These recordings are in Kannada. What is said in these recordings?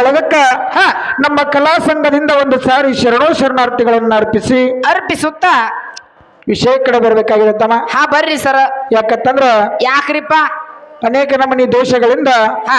ಬಳಗಕ್ಕ ಹ. ನಮ್ಮ ಕಲಾ ಸಂಘದಿಂದ ಒಂದು ಸಾರಿ ಶರಣೋ ಶರಣಾರ್ಥಿಗಳನ್ನು ಅರ್ಪಿಸಿ ಅರ್ಪಿಸುತ್ತ. ವಿಷಯ ಕಡೆ ಬರ್ಬೇಕಾಗಿದೆ ತಮ್ಮ. ಹಾ ಬರ್ರಿ ಸರ. ಯಾಕಂತಂದ್ರ ಯಾಕ್ರಿಪ್ಪ? ಅನೇಕ ನಮನಿ ದೇಶಗಳಿಂದ ಹಾ.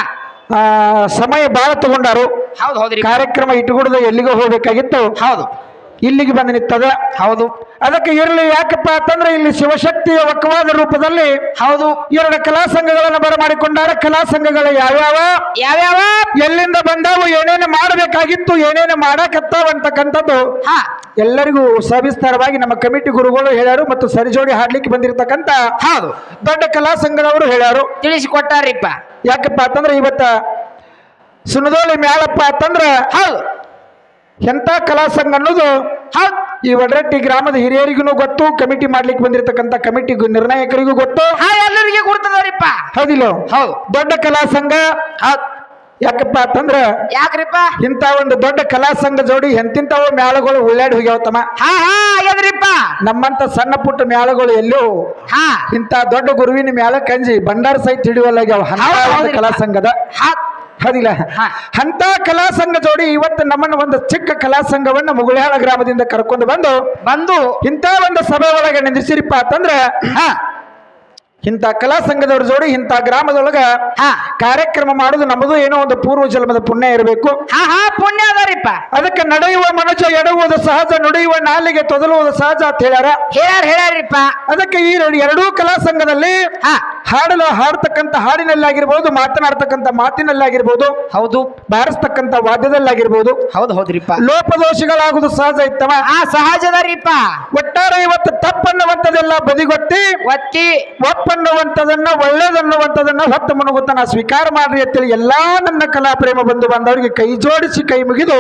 ಸಮಯ ಬಹಳ ತಗೊಂಡಾರು. ಹೌದು ಹೌದ್ರಿ ಕಾರ್ಯಕ್ರಮ ಇಟ್ಟುಕೊಡದೆ ಎಲ್ಲಿಗೂ ಹೋಗ್ಬೇಕಾಗಿತ್ತು. ಹೌದು. ಇಲ್ಲಿಗೆ ಬಂದು ನಿಂತದ? ಹೌದು. ಅದಕ್ಕೆ ಇರಲಿ ಯಾಕಪ್ಪ ಅಂತಂದ್ರೆ ಇಲ್ಲಿ ಶಿವಶಕ್ತಿಯ ವಕವಾದ ರೂಪದಲ್ಲಿ ಹೌದು ಎರಡು ಕಲಾ ಸಂಘಗಳನ್ನು ಬರಮಾಡಿಕೊಂಡಾರ ಕಲಾ ಸಂಘಗಳು ಯಾವ್ಯಾವ? ಯಾವ್ಯಾವ? ಎಲ್ಲಿಂದ ಬಂದಾವು ಏನೇನು ಮಾಡಬೇಕಾಗಿತ್ತು ಏನೇನು ಮಾಡಕತ್ತಾವ ಅಂತಕ್ಕಂಥದ್ದು ಹಾ. ಎಲ್ಲರಿಗೂ ಸವಿಸ್ತಾರವಾಗಿ ನಮ್ಮ ಕಮಿಟಿ ಗುರುಗಳು ಹೇಳ್ಯಾರು ಮತ್ತು ಸರಿಜೋಡಿ ಹಾಡ್ಲಿಕ್ಕೆ ಬಂದಿರತಕ್ಕಂತ ಹೌದು. ದೊಡ್ಡ ಕಲಾ ಸಂಘದವರು ಹೇಳ್ಯಾರು. ತಿಳಿಸಿಕೊಟ್ಟಾರಿಪ್ಪ. ಯಾಕಪ್ಪ ಅಂತಂದ್ರೆ ಇವತ್ತ ಸುನದೋಳಿ ಮ್ಯಾಳಪ್ಪ ಅಂತಂದ್ರೆ ಹೌದು. ಎಂತ ಕಲಾ ಸಂಘ ಅನ್ನೋದು? ಹಾ ಈ ವಡ್ರಟ್ಟಿ ಗ್ರಾಮದ ಹಿರಿಯರಿಗೂ ಗೊತ್ತು ಕಮಿಟಿ ಮಾಡ್ಲಿಕ್ಕೆ ಬಂದಿರತಕ್ಕಂತ ಕಮಿಟಿ ನಿರ್ಣಾಯಕರಿಗೂ ಗೊತ್ತು. ಎಲ್ಲರಿಗೆ ಕೊಡ್ತದರಿಪ್ಪ ಹೌದಿಲ್ಲ? ಹೌದು. ದೊಡ್ಡ ಕಲಾ ಸಂಘ? ಯಾಕಪ್ಪ ಅಂತಂದ್ರ ಯಾಕ್ರಿಪ್ಪ? ಇಂತ ಒಂದು ದೊಡ್ಡ ಕಲಾ ಸಂಘ ಜೋಡಿ ಎಂತಿಂತವ ಮ್ಯಾಳಗಳು ಉಳ್ಳಾಡಿ ಹೋಗ್ಯಾವತ್ತಮ್ಮ. ಹಾ ಹಾ ಆಗ್ಯದ್ರಿಪ್ಪ ನಮ್ಮಂತ ಸಣ್ಣ ಪುಟ್ಟ ಮ್ಯಾಳಗಳು ಎಲ್ಲೋ? ಹಾ. ಇಂಥ ದೊಡ್ಡ ಗುರುವಿನ ಮ್ಯಾಲ ಕಂಜಿ ಭಂಡಾರ ಸಹಿತ ಹಿಡಿಯುವಲ್ಲಾಗ್ಯಾವ. ಕಲಾ ಸಂಘದ. ಹಾ. ಹೌದಿಲ್ಲ ಹಾ. ಅಂತ ಕಲಾ ಸಂಘ ಜೋಡಿ ಇವತ್ತು ನಮ್ಮನ್ನ ಒಂದು ಚಿಕ್ಕ ಕಲಾ ಸಂಘವನ್ನ ಮುಗುಳ್ಯಾಳ ಗ್ರಾಮದಿಂದ ಕರ್ಕೊಂಡು ಬಂದು ಬಂದು ಇಂಥ ಒಂದು ಸಭೆ ಒಳಗೆ ನಿಂದಿಸಿರಿಪ್ಪ ಅಂತಂದ್ರೆ ಹಾ ಇಂಥ ಕಲಾ ಸಂಘದವ್ರ ಜೋಡಿ ಇಂಥ ಗ್ರಾಮದೊಳಗ ಕಾರ್ಯಕ್ರಮ ಮಾಡುದು ನಮ್ಮದು ಏನೋ ಒಂದು ಪೂರ್ವ ಜನ್ಮದ ಪುಣ್ಯ ಇರಬೇಕು. ಹಾ ಹಾ ಪುಣ್ಯ ಅದರಿಪ್ಪ. ಅದಕ್ಕೆ ನಡೆಯುವ ಮನುಷ್ಯ ಎಡುವುದು ಸಹಜ ನುಡಿಯುವ ನಾಲಿಗೆ ತೊದಲುವುದು ಸಹಜ ಅಂತ ಹೇಳ್ಯಾರ. ಹೇಳ್ಯಾರ ಹೇಳ್ಯಾರಿಪ್ಪ. ಅದಕ್ಕೆ ಈ ಎರಡು- ಕಲಾ ಸಂಘದಲ್ಲಿ ಹಾಡಲು ಹಾಡ್ತಕ್ಕಂಥ ಹಾಡಿನಲ್ಲಾಗಿರ್ಬೋದು ಮಾತನಾಡ್ತಕ್ಕಂಥ ಮಾತಿನಲ್ಲಾಗಿರ್ಬೋದು ಹೌದು. ಬಾರಿಸ್ತಕ್ಕಂಥ ವಾದ್ಯದಲ್ಲಾಗಿರ್ಬೋದು. ಹೌದು ಹೌದ್ರಿಪ್ಪ. ಲೋಪದೋಷಗಳಾಗುವುದು ಸಹಜ ಇತ್ತವ. ಹಾ ಸಹಜದರಿಪ್ಪ ಒಟ್ಟಾರೆ ಇವತ್ತು ತಪ್ಪನ್ನುವಂಥದ್ದೆಲ್ಲ ಬದಿಗೊತ್ತಿ ಒತ್ತಿ. ಒಪ್ಪನ್ನುವಂಥದನ್ನ ಒಳ್ಳೇದನ್ನುವಂಥದನ್ನ ಹೊತ್ತು ಮುನುಗುತ್ತನ ಸ್ವೀಕಾರ ಮಾಡ್ರಿ ಅಂತೇಳಿ ಎಲ್ಲಾ ನನ್ನ ಕಲಾ ಪ್ರೇಮ ಬಂಧು ಬಾಂಧವರಿಗೆ ಕೈ ಜೋಡಿಸಿ ಕೈ ಮುಗಿದು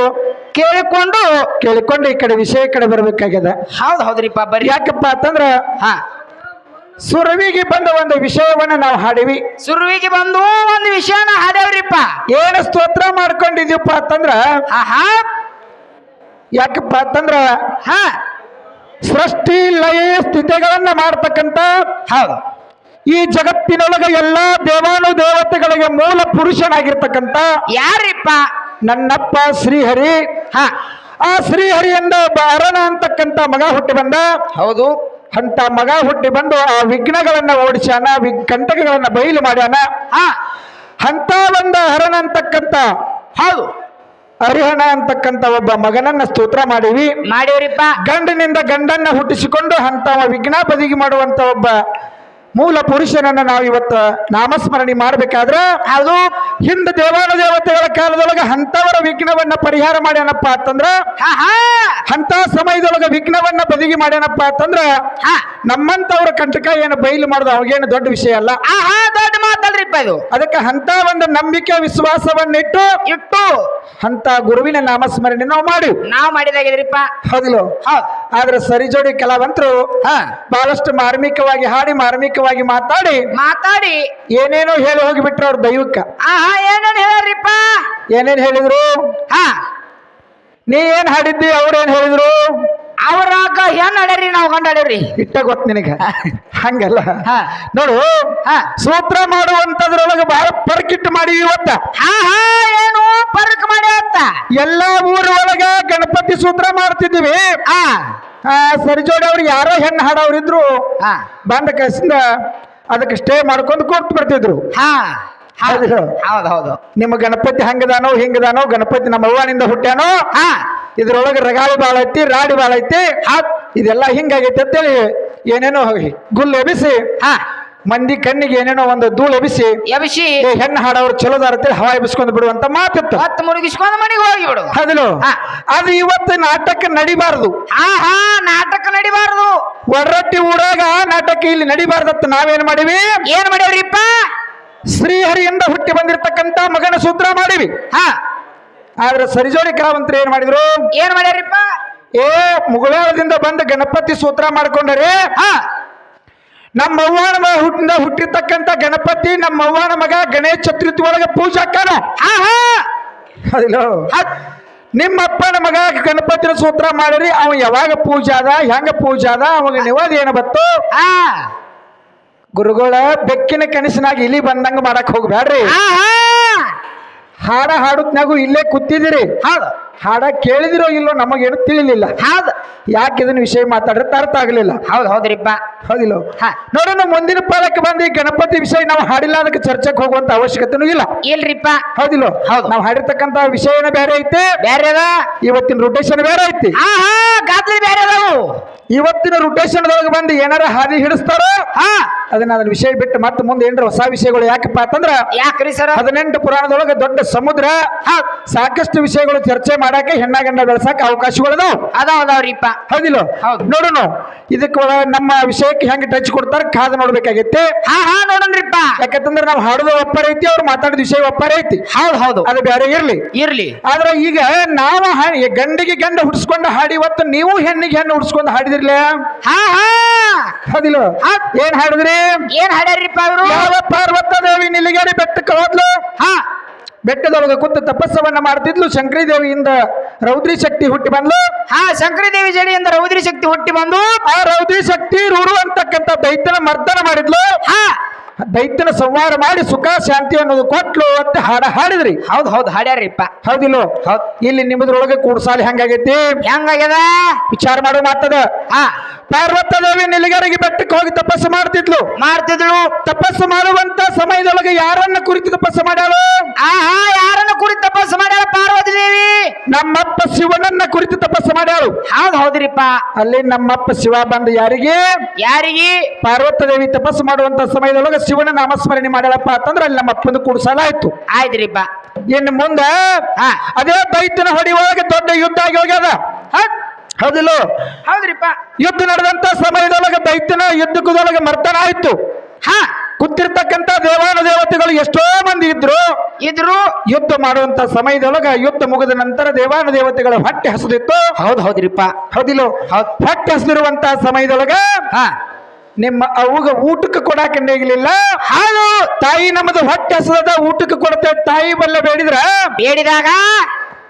ಕೇಳಿಕೊಂಡು ಕೇಳಿಕೊಂಡು ಈ ಕಡೆ ವಿಷಯ ಕಡೆ ಬರ್ಬೇಕಾಗ್ಯದ. ಹೌದು ಹೌದ್ರಿಪ್ಪ ಬರೀ ಯಾಕಪ್ಪ ಅಂತಂದ್ರ ಹಾ. ಸುರವಿಗೆ ಬಂದ ಒಂದು ವಿಷಯವನ್ನ ನಾವು ಹಾಡಿವಿ. ಸುರುವಿಗೆ ಬಂದು ಒಂದು ವಿಷಯನ ಹಾಡೇವ್ರಿಪ್ಪ ಏನು ಸ್ತೋತ್ರ ಮಾಡ್ಕೊಂಡಿದ್ಯಪ್ಪ ಅಂತಂದ್ರ ಆಹಾ. ಯಾಕಪ್ಪ ಅಂತಂದ್ರ ಹಾ. ಸೃಷ್ಟಿ ಲಯ ಸ್ಥಿತಿಗಳನ್ನ ಮಾಡ್ತಕ್ಕಂತ ಹೌದು. ಈ ಜಗತ್ತಿನೊಳಗ ಎಲ್ಲಾ ದೇವಾನು ದೇವತೆಗಳಿಗೆ ಮೂಲ ಪುರುಷನಾಗಿರ್ತಕ್ಕಂಥ ಯಾರಿಪ್ಪ? ನನ್ನಪ್ಪ ಶ್ರೀಹರಿ. ಹ. ಆ ಶ್ರೀಹರಿಯಿಂದ ಒಬ್ಬ ಅರಣ ಅಂತಕ್ಕಂಥ ಮಗ ಹುಟ್ಟಿ ಬಂದ. ಹೌದು. ಅಂತ ಮಗ ಹುಟ್ಟಿ ಬಂದು ಆ ವಿಘ್ನಗಳನ್ನ ಓಡಿಸ್ಯಾನ ಕಂಟಕಗಳನ್ನ ಬಯಲು ಮಾಡ್ಯಾನ. ಹ. ಅಂತ ಒಂದು ಹರಣ ಅಂತಕ್ಕಂಥ ಹೌದು. ಹರಿಹಣ ಅಂತಕ್ಕಂಥ ಒಬ್ಬ ಮಗನನ್ನ ಸ್ತೋತ್ರ ಮಾಡಿವಿ. ಮಾಡಿವ್ರಿಪ್ಪ. ಗಂಡಿನಿಂದ ಗಂಡನ್ನ ಹುಟ್ಟಿಸಿಕೊಂಡು ಅಂತ ವಿಘ್ನ ಬದಿಗೆ ಮಾಡುವಂತ ಒಬ್ಬ ಮೂಲ ಪುರುಷನನ್ನ ನಾವು ಇವತ್ತು ನಾಮಸ್ಮರಣೆ ಮಾಡಬೇಕಾದ್ರೆ ಅದು ಹಿಂದೆ ದೇವಾಲಯ ದೇವತೆಗಳ ಕಾಲದೊಳಗೆ ಹಂತವರ ವಿಘ್ನವನ್ನ ಪರಿಹಾರ ಮಾಡ್ಯಾನಪ್ಪ ಅಂತಂದ್ರ ಹಾ ಹಾ. ಅಂತ ಸಮಯದೊಳಗ ವಿಘ್ನವನ್ನ ಬದಿಗೆ ಮಾಡ್ಯಾನಪ್ಪ ಅಂತಂದ್ರ ನಮ್ಮಂತವ್ರ ಕಂಟಕ ಏನು ಬಯಲು ಮಾಡೋದು ಅವಾಗೇನು ದೊಡ್ಡ ವಿಷಯ ಅಲ್ಲ. ದೊಡ್ಡ ಮಾತಲ್ರಿಪ್ಪ ಇದು. ಅದಕ್ಕೆ ಅಂತ ಒಂದು ನಂಬಿಕೆ ವಿಶ್ವಾಸವನ್ನಿಟ್ಟು ಇಟ್ಟು. ಅಂತ ಗುರುವಿನ ನಾಮಸ್ಮರಣೆ ನಾವು ಮಾಡಿ. ನಾವು ಮಾಡಿದಾಗಿದ್ರಿಪ್ಪ. ಹೌದಿಲ್ಲ? ಹೌದು. ಆದ್ರೆ ಸರಿಜೋಡಿ ಕಲಾವಂತರು ಹಾ. ಬಹಳಷ್ಟು ಮಾರ್ಮಿಕವಾಗಿ ಹಾಡಿ ಮಾರ್ಮಿಕವಾಗಿ ಮಾತಾಡಿ ಮಾತಾಡಿ. ಏನೇನೋ ಹೇಳಿ ಹೋಗಿಬಿಟ್ರು ಅವ್ರ ದೈವಕ್ಕ. ಆ ಏನೇನ್ ಹೇಳ್ರಿಪ್ಪ? ಏನೇನ್ ಹೇಳಿದ್ರು? ಹಾ. ನೀ ಏನ್ ಹಾಡಿದ್ದಿ ಅವ್ರೇನ್ ಹೇಳಿದ್ರು? ಅವ್ರಾಗ ಹೆಣ್ ಹಾಡ್ರಿ ನಾವು ಗಂಡ ಅಡ್ಯಾವ್ರಿ? ಇಟ್ಟ ಗೊತ್ತ ನಿನಗ. ಹಂಗಲ್ಲ. ಹಾ. ನೋಡು ಹಾ. ಸೂತ್ರ ಮಾಡುವಂತದ್ರೊಳಗೆ ಬಹಳ ಪರ್ಕಿಟ್ಟು ಮಾಡಿ ಇವತ್ತ. ಹಾ ಹಾ ಏನು? ಪರಕ್ ಮಾಡಿ ಅಂತ. ಎಲ್ಲಾ ಊರ ಒಳಗ ಗಣಪತಿ ಸೂತ್ರ ಮಾಡ್ತಿದ್ವಿ. ಆ. ಆ, ಸರಿಜೋಡಿ ಅವ್ರು ಯಾರೋ ಹೆಣ್ಣು ಹಾಡೋರಿದ್ರು ಹಾ ಬಂದ ಕಸಿಂದ ಅದಕ್ಕೆ ಸ್ಟೇ ಮಾಡ್ಕೊಂಡು ಕೊಟ್ಟು ಬರ್ತಿದ್ರು ಹಾ ಹೌದು ಹೌದು. ಹೌದು ಹೌದು ನಿಮ್ಮ ಗಣಪತಿ ಹಂಗದಾನೋ ಹಿಂಗದಾನೋ ಗಣಪತಿ ನಮ್ಮ ಅವ್ವನಿಂದ ಹುಟ್ಟ್ಯಾನೋ? ಹಾ. ಇದ್ರೊಳಗೆ ರಗಾಳಿ ಬಾಳ ಐತಿ ರಾಡಿ ಬಾಳ ಐತಿ. ಹೌದ್ ಇದೆಲ್ಲ ಹಿಂಗಾಗೈತಿ ಅಂತೇಳಿ ಏನೇನೋ ಹೋಗಿ ಗುಲ್ಲೆಬಿಸಿ ಹಾ. ಮಂದಿ ಕಣ್ಣಿಗೆ ಏನೇನೋ ಒಂದು ಧೂಳು ಎಬಿಸಿ ಎಬಿಸಿ ಹೆಣ್ಣು ಹಾಡೋರು ಚಲೋದಾರ ಅಂತೇಳಿ ಹವಾ ಎಬಿಸ್ಕೊಂಡು ಬಿಡುವಂತ ಮಾತಿತ್ತು. ಹತ್ತು ಮುಳುಗಿಸ್ಕೊಂಡು ಮನೆಗೆ ಹೋಗಿ ಬಿಡು. ಹೌದು. ಅದು ಇವತ್ತು ನಾಟಕ ನಡಿಬಾರದು. ಹಾ ಹಾ ನಾಟಕ ನಡಿಬಾರದು. ಒಡ್ರಟ್ಟಿ ಊರಾಗ ನಾಟಕ ಇಲ್ಲಿ ನಡಿಬಾರ್ದತ್ತ ನಾವೇನ್ ಮಾಡಿವಿ? ಏನ್ ಮಾಡಿವ್ರಿಪ್ಪ? ಶ್ರೀಹರಿಯಿಂದ ಹುಟ್ಟಿ ಬಂದಿರತಕ್ಕಂತ ಮಗನ ಸೂತ್ರ ಮಾಡಿವಿ. ಹಾ. ಆದ್ರೆ ಸರಿಜೋಡಿ ಕಲಾವಂತರು ಏನ್ ಮಾಡಿದ್ರು? ಏನ್ ಮಾಡ್ಯಾರಿಪ್ಪ? ಏ ಮುಗಳದಿಂದ ಬಂದ ಗಣಪತಿ ಸೂತ್ರ ಮಾಡ್ಕೊಂಡರೆ ಹಾ. ನಮ್ಮ ಅವ್ವನ ಮಗ ಹುಟ್ಟಿದ ಹುಟ್ಟಿರ್ತಕ್ಕಂಥ ಗಣಪತಿ ನಮ್ಮ ಅವ್ವನ ಮಗ ಗಣೇಶ ಚತುರ್ಥಿ ಒಳಗೆ ಪೂಜೆ ಹಾಕಾನ ಹಾ ಹಾ ಹೌದಿಲ್ಲ ಹೌದ್. ನಿಮ್ಮ ಅಪ್ಪನ ಮಗ ಗಣಪತಿನ ಸೂತ್ರ ಮಾಡಿರಿ ಅವ ಯಾವಾಗ ಪೂಜಾದ ಅದ ಹೆಂಗ ಪೂಜಾದ ಅದ ಅವಾಗ ನಿವಾದ ಏನು ಬತ್ತು? ಹಾ ಗುರುಗಳ ಬೆಕ್ಕಿನ ಕನಸಿನಾಗ ಇಲಿ ಬಂದಂಗ ಮಾಡಕ್ ಹೋಗ್ಬೇಡ್ರಿ ಹಾ ಹಾ ಹಾಡ ಹಾಡುತ್ನಾಗೂ ಇಲ್ಲೇ ಕೂತಿದ್ದೀರಿ. ಹೌದು. ಹಾಡ ಕೇಳಿದಿರೋ ಇಲ್ಲೋ ನಮಗೇನು ತಿಳಿಲಿಲ್ಲ. ಹೌದು. ಯಾಕೆ ಇದನ್ನ ವಿಷಯ ಮಾತಾಡ್ರೆ ಅರ್ಥ ಆಗಲಿಲ್ಲ. ಹೌದು ಹೌದ್ರಿಪ್ಪ ಹೌದಿಲ್ಲ? ಹಾ. ನೋಡೋಣ ಮುಂದಿನ ಪಾಲಕ್ಕೆ ಬಂದು ಈ ಗಣಪತಿ ವಿಷಯ ನಾವು ಹಾಡಿಲ್ಲ ಅದಕ್ಕೆ ಚರ್ಚೆಗೆ ಹೋಗುವಂತ ಅವಶ್ಯಕತೆನೂ ಇಲ್ಲ. ಇಲ್ರಿಪ್ಪ ಹೌದಿಲ್ಲ? ಹೌದು. ನಾವು ಹಾಡಿರ್ತಕ್ಕಂತ ವಿಷಯನ ಬೇರೆ ಐತಿ? ಬೇರೆ ಅದ? ಇವತ್ತಿನ ರೊಟೇಷನ್ ಬೇರೆ ಐತಿ. ಗಾತ್ಲಿ ಬೇರೆ ಅದಾವು. ಇವತ್ತಿನ ರೊಟೇಷನ್ ಒಳಗೆ ಬಂದು ಏನಾರ ಹಾದಿ ಹಿಡಿಸ್ತಾರೋ? ಹಾ. ಅದನ್ನ ಅದನ್ನ ವಿಷಯ ಬಿಟ್ಟು ಮತ್ತೆ ಮುಂದೆ ಏನಾರ ಹೊಸ ವಿಷಯಗಳು ಯಾಕಪ್ಪ ಅಂತಂದ್ರ ಯಾಕ್ರಿ ಸರ್? ಹದಿನೆಂಟು ಪುರಾಣದೊಳಗೆ ದೊಡ್ಡ ಸಮುದ್ರ ಸಾಕಷ್ಟು ವಿಷಯಗಳು ಚರ್ಚೆ ಮಾಡಕ್ಕೆ ಹೆಣ್ಣ ಗಂಡ ಬೆಳೆಸಕ್ ಅವಕಾಶಗಳು ಅದಾವ. ಅದಾವ್ರಿಪ್ಪ ಹೌದಿಲ್ಲ? ಹೌದು. ನೋಡೋಣ ಇದಕ್ಕ ನಮ್ಮ ವಿಷಯಕ್ಕೆ ಹೆಂಗ್ ಟಚ್ ಕೊಡ್ತಾರ ಕಾದು ನೋಡ್ಬೇಕಾಗೈತಿ. ಹಾ ಹಾ ನೋಡನ್ರಿಪ್ಪ ಯಾಕಂತಂದ್ರೆ ನಾವು ಹಾಡೋದು ಒಪ್ಪರ ಐತಿ ಅವ್ರು ಮಾತಾಡಿದ ವಿಷಯ ಒಪ್ಪರ ಐತಿ. ಹೌದು ಹೌದು. ಅದು ಬೇರೆ ಇರ್ಲಿ. ಇರ್ಲಿ. ಆದ್ರೆ ಈಗ ನಾವು ಗಂಡಿಗೆ ಗಂಡ ಹುಡ್ಸ್ಕೊಂಡು ಹಾಡಿ ಇವತ್ತು ನೀವು ಹೆಣ್ಣಿಗೆ ಹೆಣ್ಣು ಹುಡ್ಸ್ಕೊಂಡು ಹಾಡಿದಿರ್ಲ? ಹಾ ಹಾ. ಹೌದಿಲ್ಲ? ಹೌದ್. ಏನ್ ಹಾಡಿದ್ರಿ? ಏನ್ ಹಾಡ್ಯಾರ್ರಿಪ್ಪ ಅವರು? ಪಾರ್ವತ ದೇವಿ ನಿಲಿಗೇರಿ ಬೆಟ್ಟಕ್ಕೆ ಹೋದ್ಲು? ಹಾ. ಬೆಟ್ಟದೊಳಗೆ ಕುಂತು ತಪಸ್ಸವನ್ನ ಮಾಡ್ತಿದ್ಲು ಶಂಕರಿ ದೇವಿಯಿಂದ ರೌದ್ರಿ ಶಕ್ತಿ ಹುಟ್ಟಿ ಬಂದ್ಲು. ಹಾ ಶಂಕರಿ ದೇವಿ ಜಡಿಯಿಂದ ರೌದ್ರಿ ಶಕ್ತಿ ಹುಟ್ಟಿ ಬಂದು ಆ ರೌದ್ರಿ ಶಕ್ತಿ ರೂರು ಅಂತಕ್ಕಂಥ ದೈತ್ಯನ ಮರ್ದನ ಮಾಡಿದ್ಲು. ಹಾ. ದೈತ್ಯನ ಸಂಹಾರ ಮಾಡಿ ಸುಖ ಶಾಂತಿ ಅನ್ನೋದು ಕೊಟ್ಲು ಅಂತ ಹಾಡ ಹಾಡಿದ್ರಿ. ಹೌದು ಹೌದು ಹಾಡ್ಯಾರಿಪ್ಪ ಹೌದಿಲ್ಲ? ಹೌದ್. ಇಲ್ಲಿ ನಿಮ್ಮದ್ರೊಳಗೆ ಕೂಡ್ಸಾಲಿ ಹೆಂಗಾಗೈತಿ? ಹೆಂಗಾಗ್ಯದ? ವಿಚಾರ ಮಾಡೋ ಮಾತದ. ಹಾ. ಪಾರ್ವತ ದೇವಿ ನಿಲಿಗರಿಗೆ ಬೆಟ್ಟಕ್ಕೆ ಹೋಗಿ ತಪಸ್ಸು ಮಾಡ್ತಿದ್ಲು. ಮಾಡ್ತಿದ್ಳು. ತಪಸ್ಸು ಮಾಡುವಂತ ಸಮಯದೊಳಗೆ ಯಾರನ್ನ ಕುರಿತು ತಪಸ್ಸು ಮಾಡ್ಯಾಳು ಆ ಹಾ ಯಾರನ್ನ ಕುರಿತು ತಪಸ್ಸು ಮಾಡ್ಯಾರ ಪಾರ್ವತಿ ದೇವಿ ನಮ್ಮಪ್ಪ ಶಿವನನ್ನ ಕುರಿತು ತಪಸ್ಸು ಮಾಡ್ಯಾಳು. ಹೌದು ಹೌದ್ರಿಪ್ಪ. ಅಲ್ಲಿ ನಮ್ಮಪ್ಪ ಶಿವ ಬಂದು ಯಾರಿಗೆ? ಯಾರಿಗೆ? ಪಾರ್ವತ ದೇವಿ ತಪಸ್ಸು ಮಾಡುವಂತ ಸಮಯದೊಳಗೆ ಶಿವನ ನಾಮಸ್ಮರಣೆ ಮಾಡ್ಯಾಳಪ್ಪ ಅಂತಂದ್ರೆ ಅಲ್ಲಿ ನಮ್ಮ ಅಪ್ಪನ ಕೂಡ್ಸಲಾಯ್ತು. ಆಯ್ತ್ರಿಪ್ಪ. ಇನ್ನು ಮುಂದೆ ಅದೇ ದೈತ್ಯನ ಒಳಗೆ ದೊಡ್ಡ ಯುದ್ಧ ಆಗಿ ಹೋಗ್ಯದ. ಹೌದ್? ಹೌದಿಲ್ಲೋ? ಹೌದ್ರಿಪ್ಪ. ಯುದ್ಧ ನಡೆದಂತ ಸಮಯದೊಳಗೆ ದೈತ್ಯನ ಯುದ್ಧಕ್ಕದೊಳಗೆ ಮರ್ತನ ಆಯ್ತು ಹಾ. ಕೂತಿರ್ತಕ್ಕಂತ ದೇವಾನ ದೇವತೆಗಳು ಎಷ್ಟೋ ಮಂದಿ ಇದ್ರು ಇದ್ರು. ಯುದ್ಧ ಮಾಡುವಂತ ಸಮಯದೊಳಗ ಯುದ್ಧ ಮುಗಿದ ನಂತರ ದೇವಾನ ದೇವತೆಗಳ ಹೊಟ್ಟೆ ಹಸಿದಿತ್ತು. ಹೌದು ಹೌದ್ರಿಪ್ಪ. ಹೌದಿಲ್ಲ? ಹೌದ್. ಹೊಟ್ಟೆ ಹಸಿರುವಂತ ಸಮಯದೊಳಗ ನಿಮ್ಮ ಅವುಗ ಊಟಕ್ಕೆ ಕೊಡಾಕ ನೇಗಿಲಿಲ್ಲ ಹಾಲು ತಾಯಿ ನಮ್ಮದು ಹೊಟ್ಟೆ ಹಸಿದ ಊಟಕ್ಕೆ ಕೊಡುತ್ತೆ ತಾಯಿ ಬಲ್ಲ ಬೇಡಿದ್ರ? ಬೇಡಿದಾಗ?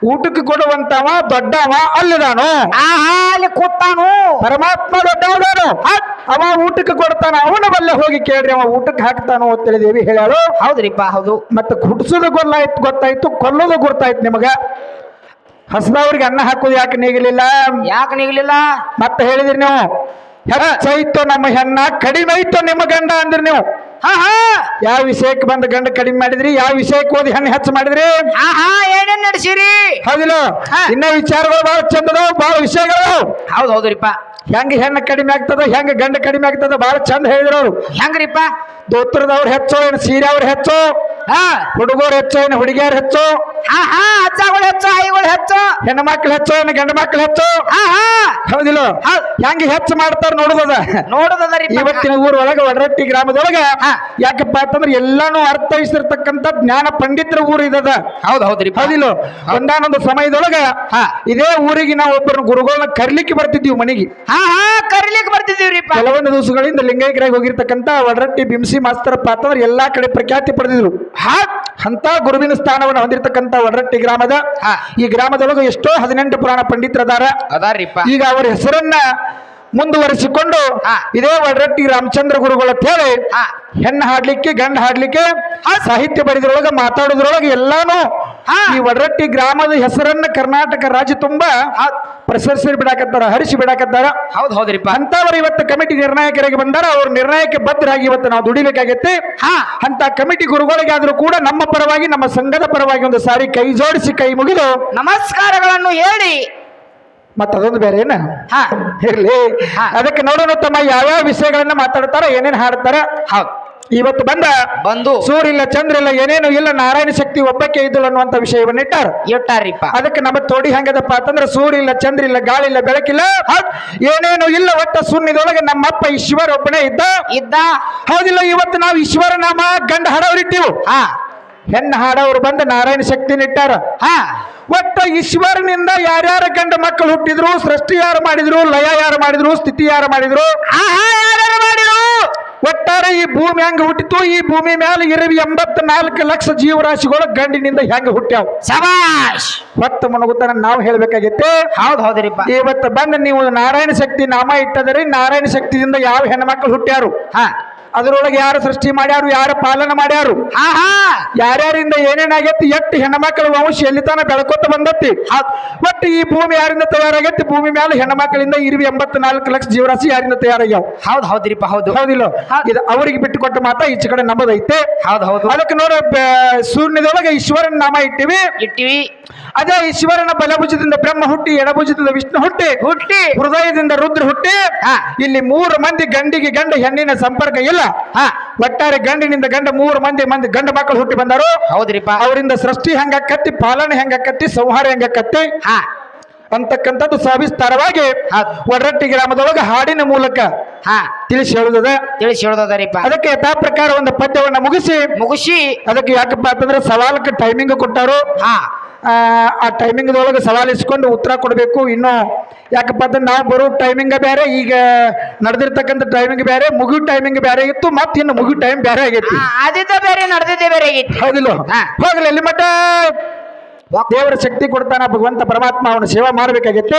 ಊಟಕ್ಕೆ ಕೊಡುವಂತವ ದೊಡ್ಡವ ಅಲ್ಲದಾನು. ಆ ಹಾ ಅಲ್ಲಿ ಕೂತಾನು. ಪರಮಾತ್ಮ ದೊಡ್ಡವದಾನು ಅವ ಊಟಕ್ಕೆ ಕೊಡ್ತಾನ ಅವನ ಬಲ್ಲೆ ಹೋಗಿ ಕೇಳ್ರಿ ಅವ ಊಟಕ್ಕೆ ಹಾಕ್ತಾನೋ ಅಂತೇಳಿ ದೇವಿ ಹೇಳ್ಯಾಳು. ಹೌದ್ರಿಪ್ಪ ಹೌದು. ಮತ್ತೆ ಗೊಲ್ಲ ಗೊತ್ತಾಯ್ತು ಗೊತ್ತಾಯ್ತು ಕೊಲ್ಲೋದು ಗೊತ್ತಾಯ್ತು ನಿಮಗ. ಹಸದವ್ರಿಗೆ ಅನ್ನ ಹಾಕೋದು ಯಾಕೆ ನೀಗಲಿಲ್ಲ? ಯಾಕೆ ನೀಗಲಿಲ್ಲ? ಮತ್ತೆ ಹೇಳಿದ್ರಿ ನೀವು ಹೆಚ್ಚೈತು ನಮ್ಮ ಹೆಣ್ಣ ಕಡಿಮೆ ಆಯ್ತು ನಿಮ್ಮ ಗಂಡ ಅಂದ್ರಿ ನೀವು. ಹಾ ಹಾ. ಯಾವ ವಿಷಯಕ್ಕೆ ಬಂದ ಗಂಡ ಕಡಿಮೆ ಮಾಡಿದ್ರಿ? ಯಾವ ವಿಷಯಕ್ಕೆ ಓದಿ ಹೆಣ್ಣು ಹೆಚ್ಚು ಮಾಡಿದ್ರಿ? ಹಾ ಹಾ ಏನೇನ್ ನಡೆಸಿರಿ? ಹೌದಿಲ್ಲ. ಇನ್ನ ವಿಚಾರಗಳು ಬಹಳ ಚಂದದವು ಬಹಳ ವಿಷಯಗಳು ಹೌದು ಹೌದ್ರಿಪ್ಪ. ಹೆಂಗ ಹೆಣ್ಣು ಕಡಿಮೆ ಆಗ್ತದ ಹೆಂಗ ಗಂಡ ಕಡಿಮೆ ಆಗ್ತದ ಬಹಳ ಚಂದ ಹೇಳಿದ್ರು ಅವ್ರು. ಹೆಂಗ್ರಿಪ್ಪ? ದೋತ್ರದವ್ರು ಹೆಚ್ಚು ಏನು ಸೀರೆ ಅವ್ರು ಹೆಚ್ಚು ಹಾ. ಹುಡುಗರು ಹೆಚ್ಚು ಏನು ಹುಡುಗಿಯರು ಹೆಚ್ಚು ಅಜ್ಜಗಳು ಹೆಚ್ಚು ಆಯಿಗಳು ಹೆಚ್ಚು. ಹೆಣ್ಣು ಮಕ್ಳು ಹೆಚ್ಚು ಏನು ಗಂಡು ಮಕ್ಳು ಹೆಚ್ಚು. ಹೌದಿಲ್ಲ? ಹೆಂಗ ಹೆಚ್ಚು ಮಾಡ್ತಾರ ನೋಡುದದ? ನೋಡುದರಿಪ್ಪ ಇವತ್ತಿನ ಊರೊಳಗ ಒಡರಟ್ಟಿ ಗ್ರಾಮದೊಳಗ. ಯಾಕಪ್ಪ ಅಂತಂದ್ರೆ ಎಲ್ಲಾನು ಅರ್ಥೈಸಿರ್ತಕ್ಕಂಥ ಜ್ಞಾನ ಪಂಡಿತರ ಊರು ಇದದ. ಹೌದು ಹೌದ್ರಿ. ಹೌದಿಲ್ಲ? ಒಂದಾನೊಂದು ಸಮಯದೊಳಗ ಹಾ. ಇದೇ ಊರಿಗೆ ನಾವು ಒಬ್ಬರನ್ನ ಗುರುಗಳನ್ನ ಕರಿಲಿಕ್ಕೆ ಬರ್ತಿದ್ವಿ ಮನೆಗೆ. ಹಾ ಹಾ ಕರಿಲಿಕ್ಕೆ ಬರ್ತಿದ್ದೀವ್ರಿಪ್ಪ. ಕೆಲವೊಂದು ದಿವಸಗಳಿಂದ ಲಿಂಗೈಕರಾಗಿ ಹೋಗಿರ್ತಕ್ಕಂಥ ವಡರಟ್ಟಿ ಬಿಂಸಿ ಮಾಸ್ತರಪ್ಪ ಅಂತಂದ್ರೆ ಎಲ್ಲಾ ಕಡೆ ಪ್ರಖ್ಯಾತಿ ಪಡೆದಿದ್ರು. ಅಂತ ಗುರುವಿನ ಸ್ಥಾನವನ್ನು ಹೊಂದಿರತಕ್ಕಂಥ ವಡರಟ್ಟಿ ಗ್ರಾಮದ ಹಾ. ಈ ಗ್ರಾಮದೊಳಗೆ ಎಷ್ಟೋ ಹದಿನೆಂಟು ಪುರಾಣ ಪಂಡಿತರದಾರ. ಅದಾರಿಪ್ಪ ಈಗ ಅವರ ಹೆಸರನ್ನ ಮುಂದುವರಿಸಿಕೊಂಡು. ಇದೇ ವಡರಟ್ಟಿ ರಾಮಚಂದ್ರ ಗುರುಗಳು ಅಂತ ಹೇಳಿ ಹಾ. ಹೆಣ್ಣು ಹಾಡ್ಲಿಕ್ಕೆ ಗಂಡು ಹಾಡ್ಲಿಕ್ಕೆ ಸಾಹಿತ್ಯ ಬರೆದ್ರೊಳಗ ಮಾತಾಡೋದ್ರೊಳಗೆ ಎಲ್ಲಾನು. ಈ ವಡರಟ್ಟಿ ಗ್ರಾಮದ ಹೆಸರನ್ನ ಕರ್ನಾಟಕ ರಾಜ್ಯ ತುಂಬಾ ಪ್ರಶಸ್ತಿ ಬಿಡಾಕತ್ತಾರ ಹರಿಸಿ ಬಿಡಾಕತ್ತಾರ. ಹೌದು ಹೌದ್ರಿಪ್ಪ. ಅಂತವರು ಇವತ್ತು ಕಮಿಟಿ ನಿರ್ಣಾಯಕರಿಗೆ ಬಂದಾರ. ಅವ್ರ ನಿರ್ಣಯಕ್ಕೆ ಬದ್ಧರಾಗಿ ಇವತ್ತು ನಾವು ದುಡಿಬೇಕಾಗತ್ತೆ ಹಾ. ಅಂತ ಕಮಿಟಿ ಗುರುಗಳಿಗೆ ಆದ್ರೂ ಕೂಡ ನಮ್ಮ ಪರವಾಗಿ ನಮ್ಮ ಸಂಘದ ಪರವಾಗಿ ಒಂದು ಸಾರಿ ಕೈ ಜೋಡಿಸಿ ಕೈ ಮುಗಿದು ನಮಸ್ಕಾರಗಳನ್ನು ಹೇಳಿ. ಮತ್ತೆ ಅದೊಂದು ಬೇರೆ ಏನ? ಹಾ. ಇರ್ಲಿ. ಅದಕ್ಕೆ ನೋಡೋಣ ತಮ್ಮ ಯಾವ್ಯಾವ ವಿಷಯಗಳನ್ನ ಮಾತಾಡ್ತಾರ ಏನೇನ್ ಹಾಡ್ತಾರ. ಹೌದು. ಇವತ್ತು ಬಂದ ಬಂದು. ಸೂರ್ಯ ಇಲ್ಲ ಚಂದ್ರ ಇಲ್ಲ ಏನೇನು ಇಲ್ಲ ನಾರಾಯಣ ಶಕ್ತಿ ಒಬ್ಬಕ್ಕೆ ಇದ್ದಳು ಅನ್ನುವಂತ ವಿಷಯವನ್ನ ಇಟ್ಟಾರ. ಇಟ್ಟಾರಿಪ್ಪ. ಅದಕ್ಕೆ ನಮ್ಮ ತೋಡಿ ಹಂಗದಪ್ಪ ಅಂತಂದ್ರೆ ಸೂರ್ಯ ಇಲ್ಲ ಚಂದ್ರ ಇಲ್ಲ ಗಾಳಿ ಇಲ್ಲ ಬೆಳಕಿಲ್ಲ. ಏನೇನು ಇಲ್ಲ ಒಟ್ಟ ಶೂನ್ಯದೊಳಗೆ ನಮ್ಮಪ್ಪ ಈಶ್ವರ ಒಬ್ಬನೇ ಇದ್ದ. ಇದ್ದ. ಹೌದಿಲ್ಲ ಇವತ್ತು ನಾವು ಈಶ್ವರ ನಾಮ ಗಂಡ ಹಡವರಿಟ್ಟಿವು. ಹಾ. ಹೆಣ್ಣು ಹಾಡೋರು ಬಂದು ನಾರಾಯಣ ಶಕ್ತಿ ನಿಟ್ಟಾರ ಹಾ. ಒಟ್ಟ ಈಶ್ವರನಿಂದ ಯಾರ್ಯಾರ ಗಂಡ ಮಕ್ಕಳು ಹುಟ್ಟಿದ್ರು ಸೃಷ್ಟಿ ಯಾರು ಮಾಡಿದ್ರು ಲಯ ಯಾರು ಮಾಡಿದ್ರು ಸ್ಥಿತಿ ಯಾರು ಮಾಡಿದ್ರು ಒಟ್ಟಾರೆ ಈ ಭೂಮಿ ಹೆಂಗ ಹುಟ್ಟಿತು? ಈ ಭೂಮಿ ಮೇಲೆ ಇರವಿ ಎಂಬತ್ ನಾಲ್ಕು ಲಕ್ಷ ಜೀವರಾಶಿಗಳು ಗಂಡಿನಿಂದ ಹೆಂಗ ಹುಟ್ಟ್ಯಾವ? ಶಬಾಷ್ ಹೊತ್ತು ಮನಗುತ್ತಾನ ನಾವು ಹೇಳ್ಬೇಕಾಗಿತ್ತು ಹೌದು ಹೌದ್ರಿಪ್ಪ. ಇವತ್ತು ಬಂದು ನೀವು ನಾರಾಯಣ ಶಕ್ತಿ ನಾಮ ಇಟ್ಟದ್ರಿ ನಾರಾಯಣ ಶಕ್ತಿಯಿಂದ ಯಾವ ಹೆಣ್ಮಕ್ಳು ಹುಟ್ಟ್ಯಾರು? ಹಾ. ಅದರೊಳಗೆ ಯಾರು ಸೃಷ್ಟಿ ಮಾಡ್ಯಾರು ಯಾರು ಪಾಲನೆ ಮಾಡ್ಯಾರು? ಹಾ ಹಾ. ಯಾರ್ಯಾರಿಂದ ಏನೇನಾಗೈತಿ ಎಟ್ಟು ಹೆಣ್ಮಕ್ಳ ವಂಶ ಎಲ್ಲಿ ತನ ಬೆಳಕೊತ ಬಂದತ್ತಿ ಒಟ್ಟು ಈ ಭೂಮಿ ಯಾರಿಂದ ತಯಾರಾಗೈತಿ? ಭೂಮಿ ಮೇಲೆ ಹೆಣ್ಮಕ್ಳಿಂದ ಇರುವಿ ಎಂಬತ್ನಾಲ್ಕು ಲಕ್ಷ ಜೀವರಾಶಿ ಯಾರಿಂದ ತಯಾರಾಗ್ಯಾವ? ಹೌದು ಹೌದ್ರಿಪ್ಪ ಹೌದು. ಹೌದಿಲ್ಲ? ಇದು ಅವರಿಗೆ ಬಿಟ್ಟು ಕೊಟ್ಟ ಮಾತ ಈಚೆ ಕಡೆ ನಂಬದೈತೆ. ಹೌದು ಹೌದು. ಅದಕ್ಕೆ ನೋಡ ಸೂರ್ಯದೊಳಗೆ ಈಶ್ವರನ ನಾಮ ಇಟ್ಟಿವಿ. ಇಟ್ಟಿವಿ. ಅದೇ ಈಶ್ವರನ ಬಲಭುಜದಿಂದ ಬ್ರಹ್ಮ ಹುಟ್ಟಿ ಎಡಭುಜದಿಂದ ವಿಷ್ಣು ಹುಟ್ಟಿ ಹುಟ್ಟಿ. ಹೃದಯದಿಂದ ರುದ್ರ ಹುಟ್ಟಿ. ಇಲ್ಲಿ ಮೂರು ಮಂದಿ ಗಂಡಿಗೆ ಗಂಡ ಹೆಣ್ಣಿನ ಸಂಪರ್ಕ ಇಲ್ಲ. ಹಾ. ಒಟ್ಟಾರೆ ಗಂಡಿನಿಂದ ಗಂಡ ಮೂರು ಮಂದಿ ಮಂದಿ ಗಂಡ ಮಕ್ಕಳು ಹುಟ್ಟಿ ಬಂದರು. ಹೌದ್ರಿಪ್ಪ. ಅವರಿಂದ ಸೃಷ್ಟಿ ಹೆಂಗಕ್ಕತ್ತಿ ಪಾಲನೆ ಹೆಂಗಕ್ಕತ್ತಿ ಸಂಹಾರ ಹೆಂಗ ಕತ್ತಿ? ಅಂತಕ್ಕಂಥದ್ದು ಸವಿಸ್ತಾರವಾಗಿ ಒಡರಟ್ಟಿ ಗ್ರಾಮದೊಳಗೆ ಹಾಡಿನ ಮೂಲಕ ಹಾ. ತಿಳಿಸಿ ಹೇಳುದ ತಿಳಿಸಿ ಹೇಳೋದರಿಪ್ಪ ಅದಕ್ಕೆ ಯಥಾ ಪ್ರಕಾರ ಒಂದು ಪದ್ಯವನ್ನ ಮುಗಿಸಿ ಮುಗಿಸಿ. ಅದಕ್ಕೆ ಯಾಕಪ್ಪ ಅಂತಂದ್ರೆ ಸವಾಲಕ್ಕೆ ಟೈಮಿಂಗ್ ಕೊಟ್ಟರು. ಹಾ. ಆ, ಟೈಮಿಂಗ್ದೊಳಗೆ ಸವಾಲಿಸ್ಕೊಂಡು ಉತ್ತರ ಕೊಡಬೇಕು. ಇನ್ನೂ ಯಾಕಪ್ಪ ಅಂದ್ರೆ ನಾವು ಬರೋ ಟೈಮಿಂಗ್ ಬೇರೆ ಈಗ ನಡೆದಿರ್ತಕ್ಕಂಥ ಟೈಮಿಂಗ್ ಬೇರೆ ಮುಗಿಯೋ ಟೈಮಿಂಗ್ ಬೇರೆ ಇತ್ತು ಮತ್ತೆ ಇನ್ನು ಮುಗಿಯೋ ಟೈಮ್ ಬೇರೆ ಆಗಿತ್ತು ಆದಿದ್ದ ಬೇರೆ ನಡೆದಿದ್ದೆ ಬೇರೆ ಆಗೈತಿ. ಹೌದಿಲ್ಲ? ಹೋಗಲಿ ಹೋಗ್ಲಿ ಎಲ್ಲಿ ಮಟ್ಟ ದೇವರ ಶಕ್ತಿ ಕೊಡ್ತಾನ ಭಗವಂತ ಪರಮಾತ್ಮ ಅವನ ಸೇವಾ ಮಾಡಬೇಕಾಗಿತ್ತು.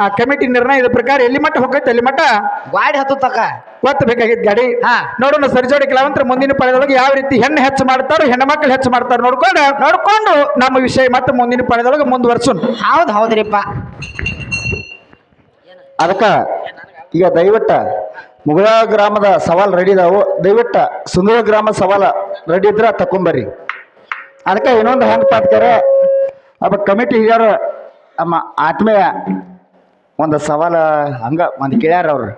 ಆ ಕಮಿಟಿ ನಿರ್ಣಯದ ಪ್ರಕಾರ ಎಲ್ಲಿ ಮಟ್ಟ ಹೋಗೈತೆ ಅಲ್ಲಿ ಮಟ್ಟ ಗಾಡಿ ಹತ್ತು ತಕ. ಒತ್ತಬೇಕಾಗಿತ್ತು ಗಾಡಿ. ಹಾ. ನೋಡೋಣ ಸರಿಜೋಡಿ ಕೆಲವಂತರ ಮುಂದಿನ ಪಡೆದೊಳಗೆ ಯಾವ ರೀತಿ ಹೆಣ್ಣು ಹೆಚ್ಚು ಮಾಡ್ತಾರೋ ಹೆಣ್ಣು ಮಕ್ಕಳು ಹೆಚ್ಚು ಮಾಡ್ತಾರೋ ನೋಡ್ಕೊಂಡು ನೋಡ್ಕೊಂಡು ನಮ್ಮ ವಿಷಯ ಮತ್ತೆ ಮುಂದಿನ ಪಡೆದೊಳಗೆ ಮುಂದುವರ್ಸೋಣ. ಹೌದು ಹೌದ್ರಿಪ್ಪ. ಅದಕ್ಕ ಈಗ ದಯವಿಟ್ಟ ಮುಗಳ ಗ್ರಾಮದ ಸವಾಲ್ ರೆಡಿ ಇದಾವು. ದಯವಿಟ್ಟ ಸುಂದರ ಗ್ರಾಮದ ಸವಾಲ ರೆಡಿ ಇದ್ರೆ ತಕೊಂಬರ್ರಿ. ಅದಕ್ಕೆ ಇನ್ನೊಂದು ಹೆಂಗೆ ಪಾತ್ಕರೆ ಅಪ್ಪ ಕಮಿಟಿ ಹಿರಿಯರು ನಮ್ಮ ಆತ್ಮೀಯ ಒಂದು ಸವಾಲು ಹಂಗೆ ಒಂದು ಕೇಳ್ಯಾರ ಅವರು.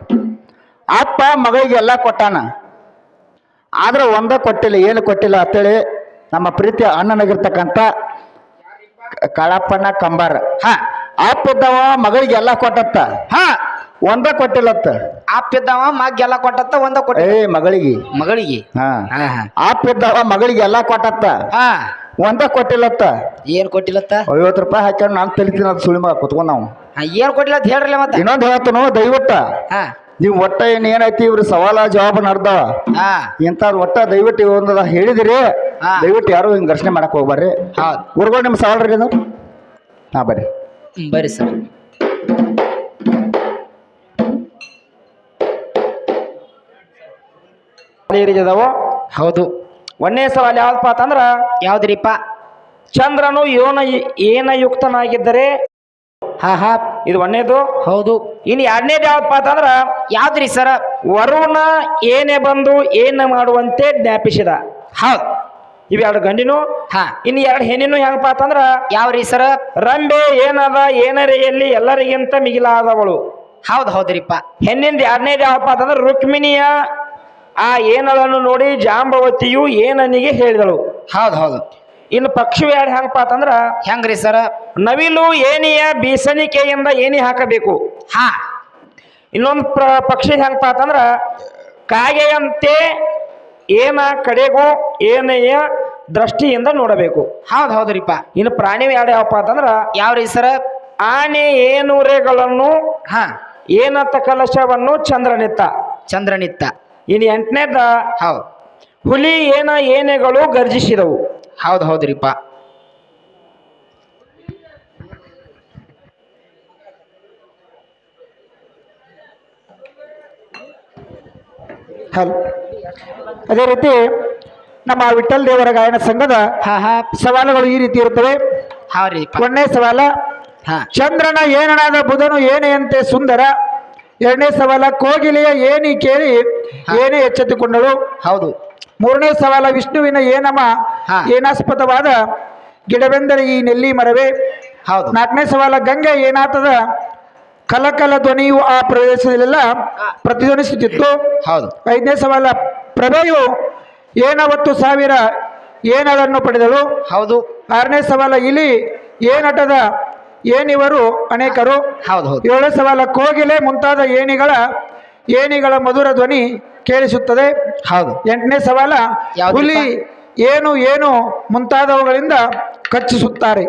ಅಪ್ಪ ಮಗಳಿಗೆ ಎಲ್ಲ ಕೊಟ್ಟಾನ? ಆದ್ರೆ ಒಂದ ಕೊಟ್ಟಿಲ್ಲ ಏನು ಕೊಟ್ಟಿಲ್ಲ ಅಂತೇಳಿ ನಮ್ಮ ಪ್ರೀತಿಯ ಅಣ್ಣನಾಗಿರ್ತಕ್ಕಂಥ ಕಾಳಪ್ಪನ ಕಂಬಾರ. ಹಾ ಇದ್ದವ ಮಗಳಿಗೆ ಎಲ್ಲ ಕೊಟ್ಟತ್ತ? ಹಾ ಒಂದ ಕೊಟ್ಟಿಲ್ಲತ್ತ? ಇದ್ದವ ಮಗ್ಗೆಲ್ಲ ಕೊಟ್ಟತ್ತ ಒಂದ ಕೊಟ್ಟ ಏ ಮಗಳಿಗೆ. ಮಗಳಿಗೆ? ಹಾ ಹಾ ಹಾ. ಅಪ್ಪ ಇದ್ದವ ಮಗಳಿಗೆ ಎಲ್ಲ ಕೊಟ್ಟತ್ತ? ಹಾ. ಒಂದ ಕೊಟ್ಟಿಲ್ಲತ್ತ? ಏನ್ ಕೊಟ್ಟಿಲ್ಲತ್ತ? ಐವತ್ತು ರೂಪಾಯಿ ಹಾಕ್ಯಾರ ನಾನು ತಿಳಿತೀನಿ ಅದು ಸುಳಿಮ ಕುತ್ಕೊಂಡ್ ನಾವು. ಹಾ, ಏನ್ ಕೊಟ್ಟಿಲ್ಲ ಅಂತ ಹೇಳ್ರಲ್ಲ ಮತ್ತೆ. ಇನ್ನೊಂದು ಹೇಳ್ತಾನೋ ದಯವಿಟ್ಟ ಹಾ. ನೀವು ಒಟ್ಟ ಏನ್ ಏನೈತಿ ಇವ್ರ ಸವಾಲ ಜವಾಬ್ ನಡ್ದವ ಹಾ. ಒಟ್ಟ ದಯವಿಟ್ಟು ಒಂದು ಹೇಳಿದಿರಿ. ಹಾ. ದಯವಿಟ್ಟು ಯಾರು ಹಿಂಗ್ ಘರ್ಷಣೆ ಮಾಡಕ್ ಹೋಗ್ಬಾರ್ರಿ. ಹೌದ್. ನಿಮ್ ಸವಾಲ್ ರೀ ಅದಾವ್? ಹಾ ಬರ್ರಿ. ಹ್ಮ್, ಬರ್ರಿ ಸರ್. ಇದಾವು? ಹೌದು. ಒಂದನೇ ಸವಾಲ್ ಯಾವ್ದಪ್ಪ ಅಂತಂದ್ರ ಯಾವ್ದ್ರಿಪ್ಪ ಚಂದ್ರನು ಯೋನ ಏನ ಯುಕ್ತನಾಗಿದ್ದರೆ? ಹಾ ಹಾ. ಇದು ಒಂದೇದು? ಹೌದು. ಇನ್ನು ಎರಡನೇದು ಯಾವ್ದಪ್ಪ ಅಂತಂದ್ರ ಯಾವ್ದ್ರಿ ಸರ? ವರುಣ ಏನೇ ಬಂದು ಏನ ಮಾಡುವಂತೆ ಜ್ಞಾಪಿಸಿದ. ಹೌದು ಇವೆರಡು ಗಂಡಿನು? ಹಾ. ಇನ್ನು ಎರಡು ಹೆಣ್ಣಿನು ಹೆಂಗಪ್ಪ ಅಂತಂದ್ರ ಯಾವ್ರಿ ಸರ? ರಂಬೆ ಏನದ ಏನರೆಯಲ್ಲಿ ಎಲ್ಲರಿಗಿಂತ ಮಿಗಿಲಾದವಳು. ಹೌದು ಹೌದ್ರಿಪ್ಪ ಹೆಣ್ಣಿಂದ ಎರಡನೇದು ಯಾವಪ್ಪ ಅಂತಂದ್ರೆ ರುಕ್ಮಿಣಿಯ ಆ ಏನಳನ್ನು ನೋಡಿ ಜಾಂಬವತಿಯು ಏನನಿಗೆ ಹೇಳಿದಳು. ಹೌದು ಹೌದು. ಇನ್ನು ಪಕ್ಷಿ ಎರಡು ಹೆಂಗಪ್ಪ ಅಂತಂದ್ರ ಹೆಂಗ್ರಿ ಸರ? ನವಿಲು ಏನಿಯ ಬೀಸಣಿಕೆಯಿಂದ ಏನಿ ಹಾಕಬೇಕು. ಹಾ. ಇನ್ನೊಂದು ಪ್ರ ಪಕ್ಷಿ ಹೆಂಗಪ್ಪ ಅಂತಂದ್ರ ಕಾಗೆಯಂತೆ ಏನ ಕಡೆಗೂ ಏನೆಯ ದೃಷ್ಟಿಯಿಂದ ನೋಡಬೇಕು. ಹೌದು ಹೌದ್ರಿಪ್ಪ. ಇನ್ನು ಪ್ರಾಣಿ ಯಾರು ಯಾವಪ್ಪ ಅಂತಂದ್ರ ಯಾವ್ರಿ ಸರ? ಆನೆ ಏನುರೆಗಳನ್ನು ಹಾ. ಏನತ್ತ ಕಲಶವನ್ನು ಚಂದ್ರನಿತ್ತ. ಚಂದ್ರನಿತ್ತ. ಇನ್ನು ಎಂಟನೇದ ಹೌದು. ಹುಲಿ ಏನ ಏನೆಗಳು ಗರ್ಜಿಸಿದವು? ಹೌದು ಹೌದ್ರಿಪ್ಪ. ಹಲ್. ಅದೇ ರೀತಿ ನಮ್ಮ ವಿಠಲ್ ದೇವರ ಗಾಯನ ಸಂಘದ ಸವಾಲುಗಳು ಈ ರೀತಿ ಇರುತ್ತವೆ. ಒಂದನೇ ಸವಾಲ ಹಾ. ಚಂದ್ರನ ಏನನಾದ ಬುಧನು ಏನೆಯಂತೆ ಸುಂದರ ಎರಡನೇ ಸವಾಲ ಕೋಗಿಲೆಯ ಏನಿ ಕೇಳಿ ಏನೇ ಎಚ್ಚೆತ್ತುಕೊಂಡಳು. ಹೌದು. ಮೂರನೇ ಸವಾಲ ವಿಷ್ಣುವಿನ ಏನಮ. ಏನಾಸ್ಪದವಾದ ಗಿಡವೆಂದರೆ ಈ ನೆಲ್ಲಿ ಮರವೇ? ಹೌದು. ನಾಲ್ಕನೇ ಸವಾಲ ಗಂಗೆ ಏನಾತದ? ಕಲಕಲ ಧ್ವನಿಯು ಆ ಪ್ರದೇಶದಲ್ಲೆಲ್ಲ ಪ್ರತಿಧ್ವನಿಸುತ್ತಿತ್ತು. ಹೌದು. ಐದನೇ ಸವಾಲ ಪ್ರಭೆಯು ಏನವತ್ತು ಸಾವಿರ ಏನದನ್ನು ಪಡೆದಳು? ಹೌದು. ಆರನೇ ಸವಾಲ ಇಲಿ ಏನಟದ ಏನಿವರು ಅನೇಕರು ಹೌದು ಹೌದು. ಏಳನೇ ಸವಾಲ ಕೋಗಿಲೆ ಮುಂತಾದ ಏಣಿಗಳ ಏಣಿಗಳ ಮಧುರ ಧ್ವನಿ ಕೇಳಿಸುತ್ತದೆ. ಹೌದು. ಎಂಟನೇ ಸವಾಲ? ಹುಲಿ ಏನು ಏನು ಮುಂತಾದವುಗಳಿಂದ ಕಚ್ಚಿಸುತ್ತಾರೆ.